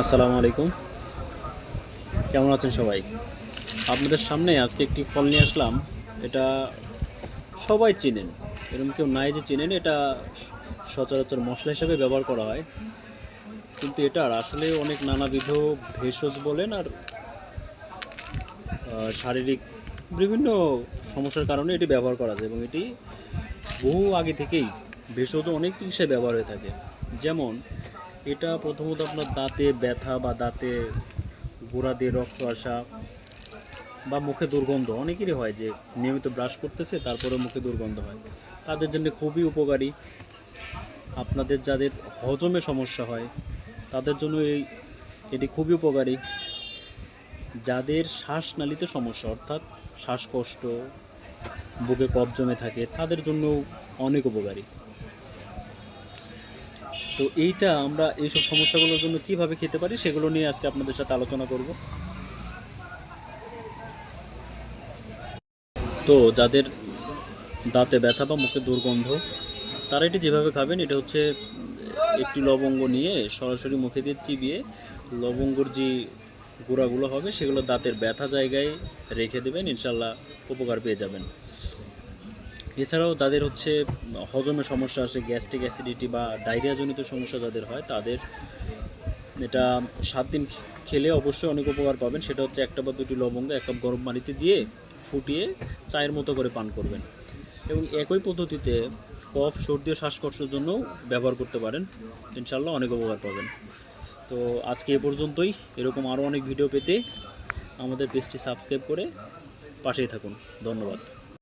আসসালামু আলাইকুম। কেমন আছেন সবাই? আপনাদের সামনে আজকে একটি ফল নিয়ে আসলাম। এটা সবাই চেনেন। এরকম কেউ নাই যে চেনেন, এটা সচরাচর মশলা হিসাবে ব্যবহার করা হয়। কিন্তু এটার আসলে অনেক নানাবিধ ভেষজ বলেন আর শারীরিক বিভিন্ন সমস্যার কারণে এটি ব্যবহার করা যায় এবং এটি বহু আগে থেকেই ভেষজ অনেক চিকিৎসায় ব্যবহার হয়ে থাকে। যেমন এটা প্রথমত আপনার দাঁতে ব্যথা বা দাঁতে গোড়া দিয়ে রক্ত আসা বা মুখে দুর্গন্ধ, অনেকেরই হয় যে নিয়মিত ব্রাশ করতেছে, তারপরে মুখে দুর্গন্ধ হয়। তাদের জন্য খুবই উপকারী। আপনাদের যাদের হজমে সমস্যা হয়, তাদের জন্য এই, এটি খুবই উপকারী। যাদের শ্বাসনালীতে সমস্যা, অর্থাৎ শ্বাসকষ্ট, বুকে কফ জমে থাকে, তাদের জন্য অনেক উপকারী। তো এইটা আমরা এইসব সমস্যাগুলোর জন্য কীভাবে খেতে পারি সেগুলো নিয়ে আজকে আপনাদের সাথে আলোচনা করব। তো যাদের দাঁতে ব্যথা বা মুখে দুর্গন্ধ, তারা এটি যেভাবে খাবেন, এটা হচ্ছে একটি লবঙ্গ নিয়ে সরাসরি মুখে দিয়ে চিবিয়ে লবঙ্গর যে গুঁড়াগুলো হবে সেগুলো দাঁতের ব্যথা জায়গায় রেখে দেবেন ইনশাল্লাহ উপকার পেয়ে যাবেন। এছাড়াও যাদের হচ্ছে হজমের সমস্যা আছে, গ্যাস্ট্রিক অ্যাসিডিটি বা ডায়রিয়াজনিত সমস্যা যাদের হয়, তাদের এটা সাত দিন খেলে অবশ্যই অনেক উপকার পাবেন। সেটা হচ্ছে একটা বা দুটি লবঙ্গ এক কাপ গরম পানিতে দিয়ে ফুটিয়ে চায়ের মতো করে পান করবেন। এবং একই পদ্ধতিতে কফ সর্দি ও শ্বাসকষ্টের জন্য ব্যবহার করতে পারেন। ইনশাল্লাহ অনেক উপকার পাবেন। তো আজকে এ পর্যন্তই। এরকম আরও অনেক ভিডিও পেতে আমাদের পেজটি সাবস্ক্রাইব করে পাশেই থাকুন। ধন্যবাদ।